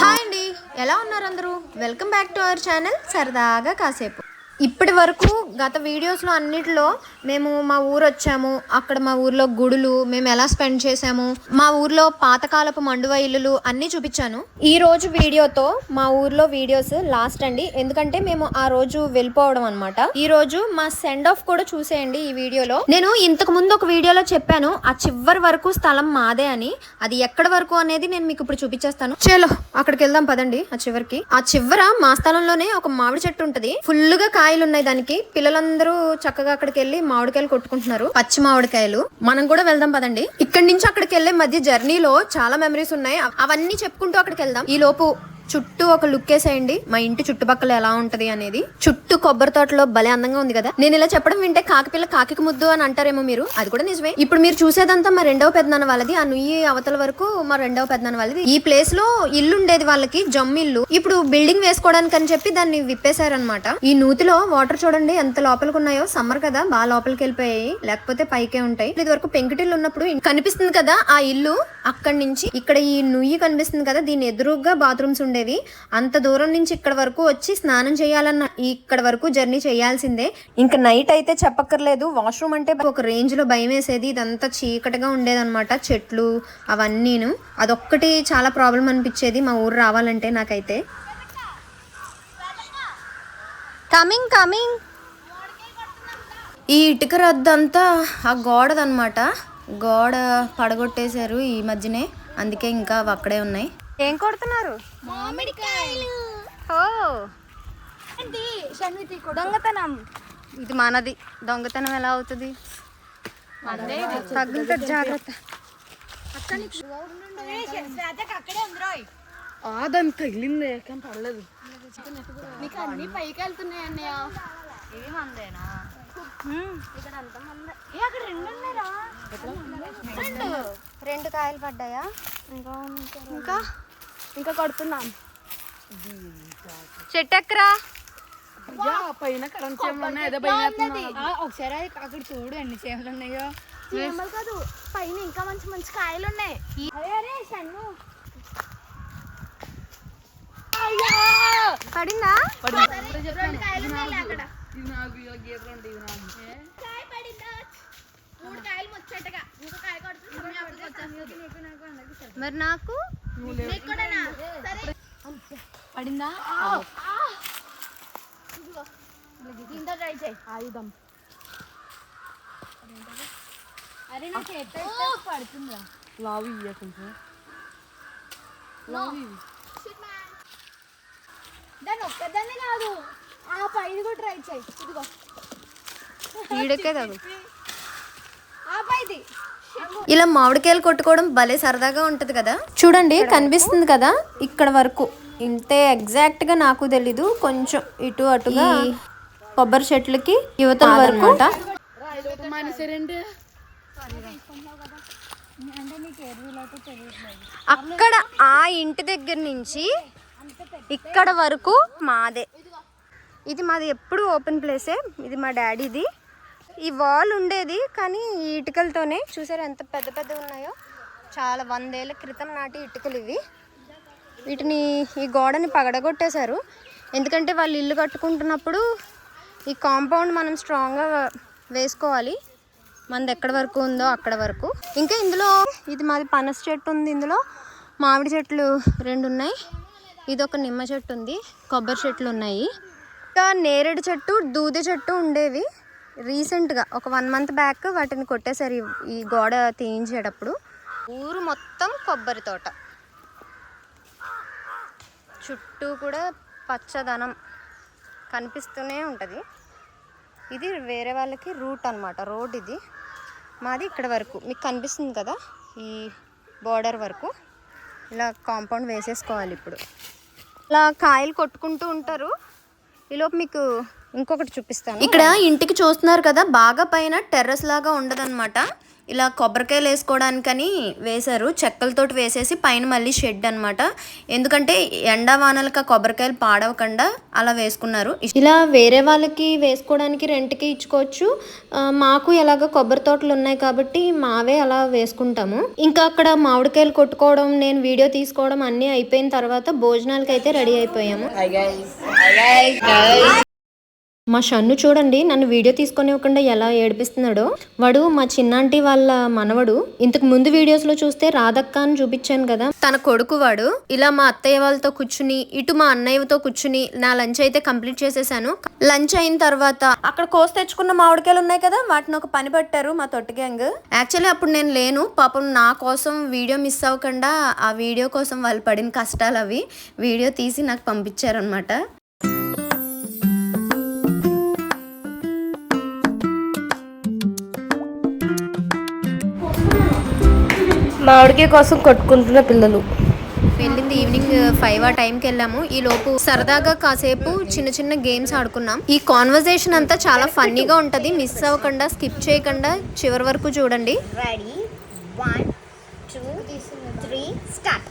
Hi అండి ఎలా ఉన్నారు అందరూ? Welcome back to our channel సరదాగా కాసేపు. ఇప్పటి వరకు గత వీడియోస్లో అన్నిటిలో మేము మా ఊరు వచ్చాము అక్కడ మా ఊర్లో గుడులు మేము ఎలా స్పెండ్ చేసాము మా ఊర్లో పాతకాలపు మండువ ఇల్లులు అన్నీ చూపించాను. ఈ రోజు వీడియోతో మా ఊర్లో వీడియోస్ లాస్ట్ అండి. ఎందుకంటే మేము ఆ రోజు వెళ్ళిపోవడం అనమాట ఈ రోజు మా సెండ్ ఆఫ్ కూడా చూసేయండి ఈ వీడియోలో. నేను ఇంతకు ముందు ఒక వీడియోలో చెప్పాను ఆ చివరి వరకు స్థలం మాదే అని. అది ఎక్కడ వరకు అనేది నేను మీకు ఇప్పుడు చూపించేస్తాను. చలో అక్కడికి వెళ్దాం పదండి ఆ చివరికి. ఆ చివర మా స్థలంలోనే ఒక మామిడి చెట్టు ఉంటుంది. ఫుల్గా కాయలు ఉన్నాయి దానికి. పిల్లలందరూ చక్కగా అక్కడికి వెళ్ళి మామిడికాయలు కొట్టుకుంటున్నారు. పచ్చి మామిడికాయలు. మనం కూడా వెళ్దాం పదండి. ఇక్కడి నుంచి అక్కడికి వెళ్ళే మధ్య జర్నీలో చాలా మెమరీస్ ఉన్నాయి. అవన్నీ చెప్పుకుంటూ అక్కడికి వెళ్దాం. ఈ లోపు చుట్టూ ఒక లుక్ వేసేయండి. మా ఇంటి చుట్టుపక్కల ఎలా ఉంటది అనేది. చుట్టూ కొబ్బరి తోటలో భలే అందంగా ఉంది కదా. నేను ఇలా చెప్పడం వింటే కాకిపిల్ల కాకికి ముద్దు అని అంటారేమో మీరు. అది కూడా నిజమే. ఇప్పుడు మీరు చూసేదంతా మా రెండవ పెద్దనాన్న వాళ్ళది. ఆ నుయ్యి అవతల వరకు మా రెండవ పెద్దనాన్న వాళ్ళది. ఈ ప్లేస్లో ఇల్లు ఉండేది వాళ్ళకి జమ్మిల్లు ఇప్పుడు బిల్డింగ్ వేసుకోవడానికి అని చెప్పి దాన్ని విప్పేశారనమాట ఈ నూతిలో వాటర్ చూడండి ఎంత లోపలికి ఉన్నాయో. సమ్మర్ కదా బాగా లోపలికి వెళ్ళిపోయాయి. లేకపోతే పైకే ఉంటాయి. ఇది వరకు పెంకుటిల్లు ఉన్నప్పుడు కనిపిస్తుంది కదా ఆ ఇల్లు అక్కడి నుంచి ఇక్కడ ఈ నుయ్యి కనిపిస్తుంది కదా దీని ఎదురుగా బాత్రూమ్స్ ఉండేవి. అంత దూరం నుంచి ఇక్కడ వరకు వచ్చి స్నానం చేయాలన్న ఇక్కడ వరకు జర్నీ చేయాల్సిందే. ఇంకా నైట్ అయితే చెప్పక్కర్లేదు. వాష్రూమ్ అంటే ఒక రేంజ్లో భయం వేసేది. ఇదంతా చీకటిగా ఉండేదన్నమాట. చెట్లు అవన్నీను. అదొక్కటి చాలా ప్రాబ్లం అనిపించేది మా ఊరు రావాలంటే నాకైతే. Coming coming. ఈ ఇటుక రద్దంతా ఆ గోడదన్నమాట. గోడ పడగొట్టేశారు ఈ మధ్యనే. అందుకే ఇంకా అవి అక్కడే ఉన్నాయి. ఏం కొడుతున్నారు? మామిడికాయలు. ఓ. దొంగతనం. ఇది మనది. దొంగతనం ఎలా అవుతుంది? తగ్గుతుంది జాగ్రత్త. దానికి తగిలింది కానీ పడలేదు నీకు అన్ని పైకి వెళ్తున్నాయి అన్నయ్య. రెండు కాయలు పడ్డాయా? ఇంకా? ఇంకా ఇంకా కొడుతున్నాం చెట్టు ఎక్కరా పైన కరెంట్ చేమలు ఉన్నాయి ఒకసారి అక్కడ చూడు ఎన్ని చేమలు ఉన్నాయో. చేమలు కాదు పైన ఇంకా మంచి మంచి కాయలు ఉన్నాయి. అరే షన్ను పడిందా? రెండు కాయలు ఉన్నాయి అక్కడ. ఇది నాకు ఇలా గీతలు ఉంటాయి ఇది నాకు. కాయ పడిందా? మూడు కాయలు ఇంకో కాయ కొడుతుంది. మరి నాకు? నీకు పడిందా? ట్రై చేయి. ఆయుధం. అరే నా చేత పడుతుందా లావు ఇయ్య కొంచెం లావు ఇవి దాన్ని ఒక్కదాన్ని కాదు ఆ పైది కూడా ట్రై చేయి. ఇదిగో. ఈడకే తగు. ఆ పైది ఇలా మామిడికాయలు కొట్టుకోవడం భలే సరదాగా ఉంటది కదా? చూడండి కనిపిస్తుంది కదా? ఇక్కడ వరకు. ఇంతే ఎగ్జాక్ట్గా నాకు తెలీదు. కొంచెం ఇటు అటుగా కొబ్బరి చెట్లకి యువతల వరకు అక్కడ ఆ ఇంటి దగ్గర నుంచి ఇక్కడ వరకు మాదే. ఇది మాది ఎప్పుడు ఓపెన్ ప్లేసే. ఇది మా డాడీది. ఈ వాల్ ఉండేది కానీ ఈ ఇటుకలతోనే. చూసారు ఎంత పెద్ద పెద్ద ఉన్నాయో? చాలా వందేళ్ళ క్రితం నాటి ఇటుకలు ఇవి. వీటిని ఈ గోడని పగడగొట్టేశారు. ఎందుకంటే వాళ్ళు ఇల్లు కట్టుకుంటున్నప్పుడు ఈ కాంపౌండ్ మనం స్ట్రాంగ్గా వేసుకోవాలి. మనది ఎక్కడి వరకు ఉందో అక్కడ వరకు. ఇంకా ఇందులో ఇది మాది పనస చెట్టు ఉంది. ఇందులో మామిడి చెట్లు రెండు ఉన్నాయి. ఇది ఒక నిమ్మ చెట్టు ఉంది. కొబ్బరి చెట్లు ఉన్నాయి. ఇంకా నేరేడు చెట్టు దూది చెట్టు ఉండేవి రీసెంట్గా. ఒక వన్ మంత్ బ్యాక్ వాటిని కొట్టేశారు ఈ- గోడ తీయించేటప్పుడు. ఊరు మొత్తం కొబ్బరి తోట. చుట్టూ కూడా పచ్చదనం కనిపిస్తూనే ఉంటుంది. ఇది వేరే వాళ్ళకి రూట్ అన్నమాట. రోడ్ ఇది. మాది ఇక్కడ వరకు. మీకు కనిపిస్తుంది కదా? ఈ బోర్డర్ వరకు. ఇలా కాంపౌండ్ వేసేసుకోవాలి ఇప్పుడు. ఇలా కాయలు కొట్టుకుంటూ ఉంటారు. ఈలోపు మీకు ఇంకొకటి చూపిస్తాను. ఇక్కడ ఇంటికి చూస్తున్నారు కదా బాగా పైన టెర్రస్ లాగా ఉండదన్నమాట. ఇలా కొబ్బరికాయలు వేసుకోవడానికని వేశారు. చెక్కలతోటి వేసేసి పైన మళ్ళీ షెడ్ అన్నమాట. ఎందుకంటే ఎండా వానలకి ఆ కొబ్బరికాయలు పాడవకుండా అలా వేసుకున్నారు. ఇలా వేరే వాళ్ళకి వేసుకోవడానికి రెంట్కి ఇచ్చుకోవచ్చు. మాకు ఎలాగ కొబ్బరి తోటలు ఉన్నాయి కాబట్టి మావే అలా వేసుకుంటాము. ఇంకా అక్కడ మామిడికాయలు కొట్టుకోవడం నేను వీడియో తీసుకోవడం అన్నీ అయిపోయిన తర్వాత భోజనాలకి అయితే రెడీ అయిపోయాము. మా షన్ను చూడండి నన్ను వీడియో తీసుకొనివ్వకుండా ఎలా ఏడిపిస్తున్నాడో. వాడు మా చిన్నాంటి వాళ్ళ మనవడు. ఇంతకు ముందు వీడియోస్లో చూస్తే రాధక్క అని చూపించాను కదా. తన కొడుకు వాడు. ఇలా మా అత్తయ్య వాళ్ళతో కూర్చుని ఇటు మా అన్నయ్యతో కూర్చుని నా లంచ్ అయితే కంప్లీట్ చేసేసాను. లంచ్ అయిన తర్వాత అక్కడ కోసి తెచ్చుకున్న మామిడికాయలు ఉన్నాయి కదా వాటిని ఒక పని పట్టారు మా తొట్టి గ్యాంగ్. యాక్చువల్లీ అప్పుడు నేను లేను. పాపం నా కోసం వీడియో మిస్ అవ్వకుండా ఆ వీడియో కోసం వాళ్ళు పడిన కష్టాలు అవి వీడియో తీసి నాకు పంపించారనమాట మామిడికాయ కోసం కొట్టుకుంటున్న పిల్లలు. వెళ్ళింది ఈవినింగ్ ఫైవ్ ఆ టైంకి వెళ్ళాము. ఈ లోపు సరదాగా కాసేపు చిన్న చిన్న గేమ్స్ ఆడుకున్నాం. ఈ కాన్వర్జేషన్ అంతా చాలా ఫన్నీగా ఉంటది. మిస్ అవ్వకుండా స్కిప్ చేయకుండా చివరి వరకు చూడండి. Ready one two three start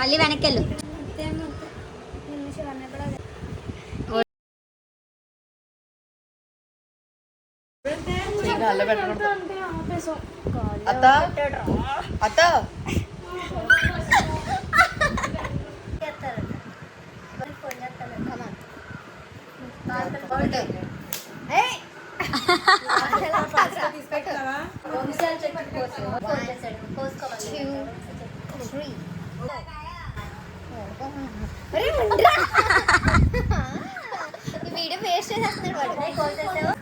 మళ్ళీ వెనక్కి వెళ్ళు. గాల్లో పెట్టకూడదు అత్త? అత్త? వీడియో వేస్ట్ చేసేస్తున్నాడు వాడు.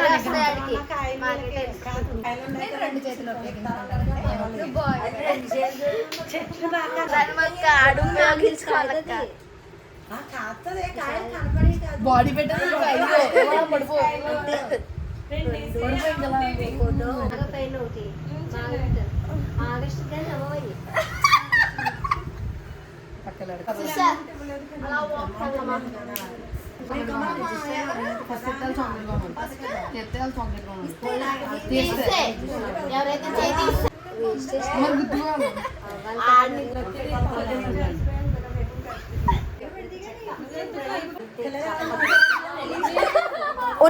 ఆ, చిన్నారి! వచ్చేసారా? ముందే వచ్చేసారా? ఆడేం కూడా పాడేలేదు లెఫ్ట్ బాడీ పెట్టాలి పడిపో పక్కలాడు ఫస్ట్ ఎత్తాలి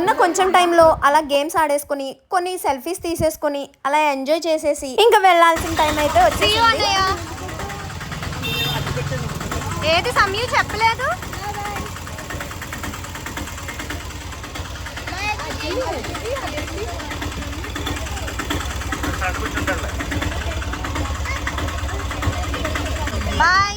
ఉన్న కొంచెం టైంలో అలా గేమ్స్ ఆడేసుకొని కొన్ని సెల్ఫీస్ తీసేసుకొని అలా ఎంజాయ్ చేసేసి ఇంకా వెళ్ళాల్సిన టైం అయితే వచ్చేసింది. ఏది సమయం చెప్పలేదు? బాయ్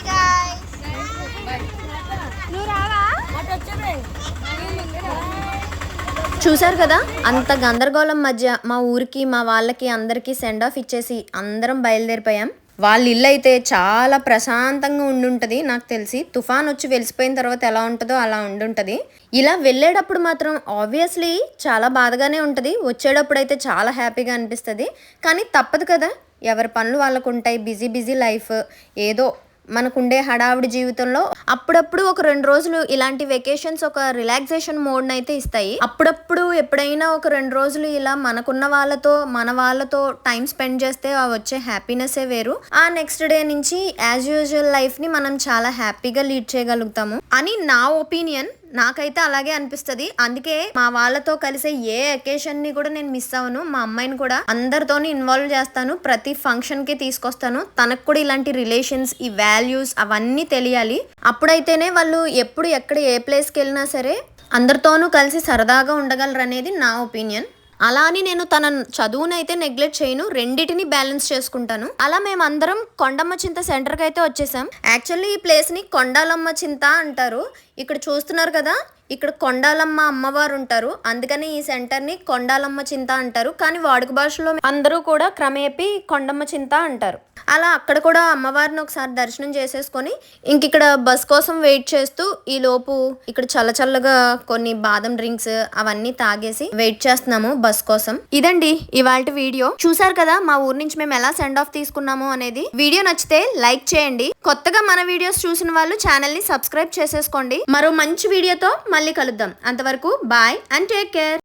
చూశారు కదా? అంత గందరగోళం మధ్య మా ఊరికి మా వాళ్ళకి అందరికీ సెండ్ ఆఫ్ ఇచ్చేసి అందరం బయలుదేరిపోయాం. వాళ్ళ ఇల్లు అయితే చాలా ప్రశాంతంగా ఉండుంటది నాకు తెలిసి. తుఫాన్ వచ్చి వెలిసిపోయిన తర్వాత ఎలా ఉంటుందో అలా ఉండుంటది. ఇలా వెళ్ళేటప్పుడు మాత్రం ఆబ్వియస్లీ చాలా బాధగానే ఉంటుంది. వచ్చేటప్పుడు అయితే చాలా హ్యాపీగా అనిపిస్తుంది. కానీ తప్పదు కదా? ఎవరి పనులు వాళ్ళకు ఉంటాయి బిజీ బిజీ లైఫ్ ఏదో మనకుండే హడావిడి జీవితంలో అప్పుడప్పుడు ఒక రెండు రోజులు ఇలాంటి వెకేషన్స్ ఒక రిలాక్సేషన్ మోడ్ అయితే ఇస్తాయి. అప్పుడప్పుడు ఎప్పుడైనా ఒక రెండు రోజులు ఇలా మనకున్న వాళ్ళతో మన వాళ్ళతో టైం స్పెండ్ చేస్తే ఆ వచ్చే హ్యాపీనెస్సే వేరు. ఆ నెక్స్ట్ డే నుంచి యాజ్ యూజువల్ లైఫ్ని మనం చాలా హ్యాపీగా లీడ్ చేయగలుగుతాము. అని నా ఒపీనియన్ నాకైతే అలాగే అనిపిస్తది. అందుకే మా వాళ్ళతో కలిసే ఏ అకేషన్ని కూడా నేను మిస్ అవ్వను. మా అమ్మాయిని కూడా అందరితోని ఇన్వాల్వ్ చేస్తాను. ప్రతి ఫంక్షన్కి తీసుకొస్తాను. తనకు కూడా ఇలాంటి రిలేషన్స్ ఈ వాల్యూస్ అవన్నీ తెలియాలి. అప్పుడైతేనే వాళ్ళు ఎప్పుడు ఎక్కడ ఏ ప్లేస్కి వెళ్ళినా సరే అందరితోనూ కలిసి సరదాగా ఉండగలరు అనేది నా ఒపీనియన్ అలా అని నేను తన చదువునైతే నెగ్లెక్ట్ చేయను. రెండిటిని బ్యాలెన్స్ చేసుకుంటాను. అలా మేమందరం కొండమ్మ చింత సెంటర్కి అయితే వచ్చేసాం. యాక్చువల్లీ ఈ ప్లేస్ని కొండాలమ్మ చింత అంటారు. ఇక్కడ చూస్తున్నారు కదా ఇక్కడ కొండాలమ్మ అమ్మవారు ఉంటారు అందుకని ఈ సెంటర్ని కొండాలమ్మ చింత అంటారు. కానీ వాడుక భాషలో అందరూ కూడా క్రమేపీ కొండమ్మ చింత అంటారు. అలా అక్కడ కూడా అమ్మవారిని ఒకసారి దర్శనం చేసేసుకొని ఇంక ఇక్కడ బస్ కోసం వెయిట్ చేస్తూ ఈ లోపు ఇక్కడ చల్ల చల్లగా కొన్ని బాదం డ్రింక్స్ అవన్నీ తాగేసి వెయిట్ చేస్తున్నాము బస్ కోసం. ఇదండి ఇవాళ వీడియో. చూసారు కదా మా ఊరు నుంచి మేము ఎలా సెండ్ ఆఫ్ తీసుకున్నాము అనేది. వీడియో నచ్చితే లైక్ చేయండి. కొత్తగా మన వీడియోస్ చూసిన వాళ్ళు ఛానల్ని సబ్స్క్రైబ్ చేసేసుకోండి. మరో మంచి వీడియోతో మళ్ళీ కలుద్దాం. అంతవరకు బాయ్ అండ్ టేక్ కేర్.